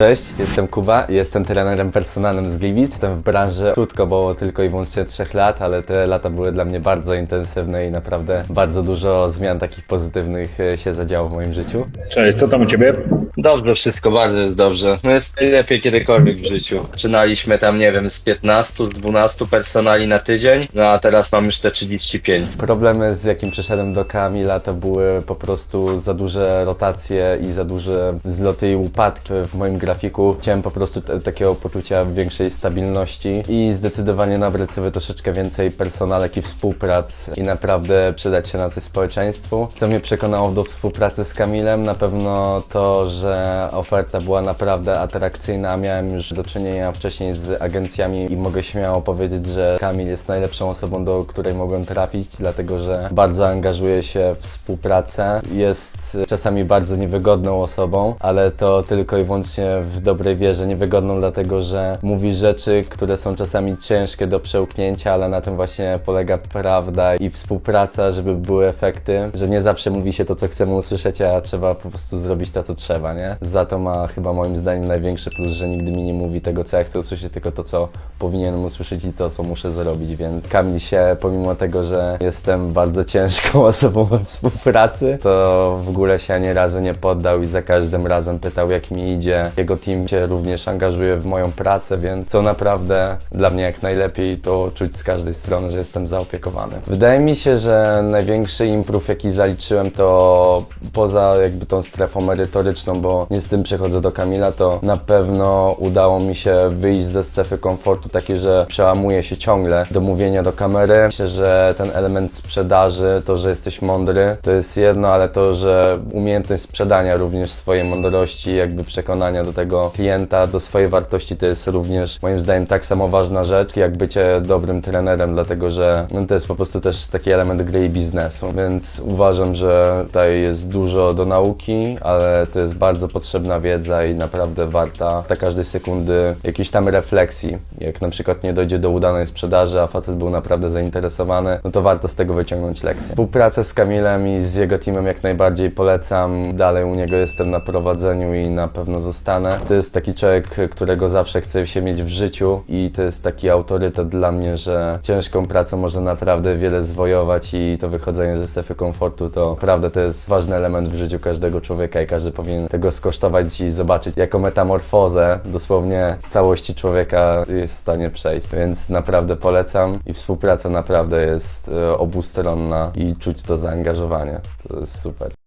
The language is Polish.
Cześć, jestem Kuba i jestem trenerem personalnym z Gliwic. Jestem w branży krótko, bo tylko i wyłącznie 3 lat, ale te lata były dla mnie bardzo intensywne i naprawdę bardzo dużo zmian takich pozytywnych e, się zadziało w moim życiu. Cześć, co tam u ciebie? Dobrze, wszystko bardzo jest dobrze. No jest najlepiej kiedykolwiek w życiu. Zaczynaliśmy tam, nie wiem, z 15, 12 personali na tydzień, no a teraz mam już te 35. Problemy, z jakim przyszedłem do Kamila, to były po prostu za duże rotacje i za duże zloty i upadki w moim grafiku. Chciałem po prostu takiego poczucia większej stabilności i zdecydowanie nabrać sobie troszeczkę więcej personalek i współprac i naprawdę przydać się na coś społeczeństwu. Co mnie przekonało do współpracy z Kamilem, na pewno to, że oferta była naprawdę atrakcyjna. Miałem już do czynienia wcześniej z agencjami i mogę śmiało powiedzieć, że Kamil jest najlepszą osobą, do której mogłem trafić, dlatego że bardzo angażuje się w współpracę. Jest czasami bardzo niewygodną osobą, ale to tylko i wyłącznie w dobrej wierze. Niewygodną dlatego, że mówi rzeczy, które są czasami ciężkie do przełknięcia, ale na tym właśnie polega prawda i współpraca, żeby były efekty, że nie zawsze mówi się to, co chcemy usłyszeć, a trzeba po prostu zrobić to, co trzeba, nie? Za to ma chyba moim zdaniem największy plus, że nigdy mi nie mówi tego, co ja chcę usłyszeć, tylko to, co powinienem usłyszeć i to, co muszę zrobić, więc Kamil się, pomimo tego, że jestem bardzo ciężką osobą we współpracy, to w ogóle się ani razu nie poddał i za każdym razem pytał, jak mi idzie. Jego team się również angażuje w moją pracę, więc co naprawdę dla mnie jak najlepiej to czuć z każdej strony, że jestem zaopiekowany. Wydaje mi się, że największy improve, jaki zaliczyłem, to poza jakby tą strefą merytoryczną, bo nie z tym przychodzę do Kamila, to na pewno udało mi się wyjść ze strefy komfortu takiej, że przełamuję się ciągle do mówienia do kamery. Myślę, że ten element sprzedaży, to, że jesteś mądry, to jest jedno, ale to, że umiejętność sprzedania również swojej mądrości, jakby przekonania do tego klienta, do swojej wartości, to jest również moim zdaniem tak samo ważna rzecz, jak bycie dobrym trenerem, dlatego że no, to jest po prostu też taki element gry i biznesu, więc uważam, że tutaj jest dużo do nauki, ale to jest bardzo potrzebna wiedza i naprawdę warta dla każdej sekundy jakiejś tam refleksji. Jak na przykład nie dojdzie do udanej sprzedaży, a facet był naprawdę zainteresowany, no to warto z tego wyciągnąć lekcję. Współpracę z Kamilem i z jego teamem jak najbardziej polecam. Dalej u niego jestem na prowadzeniu i na pewno zostanę. To jest taki człowiek, którego zawsze chcę się mieć w życiu i to jest taki autorytet dla mnie, że ciężką pracą może naprawdę wiele zwojować i to wychodzenie ze strefy komfortu to naprawdę to jest ważny element w życiu każdego człowieka i każdy powinien tego skosztować i zobaczyć jako metamorfozę dosłownie całości człowieka jest w stanie przejść. Więc naprawdę polecam i współpraca naprawdę jest e, obustronna i czuć to zaangażowanie. To jest super.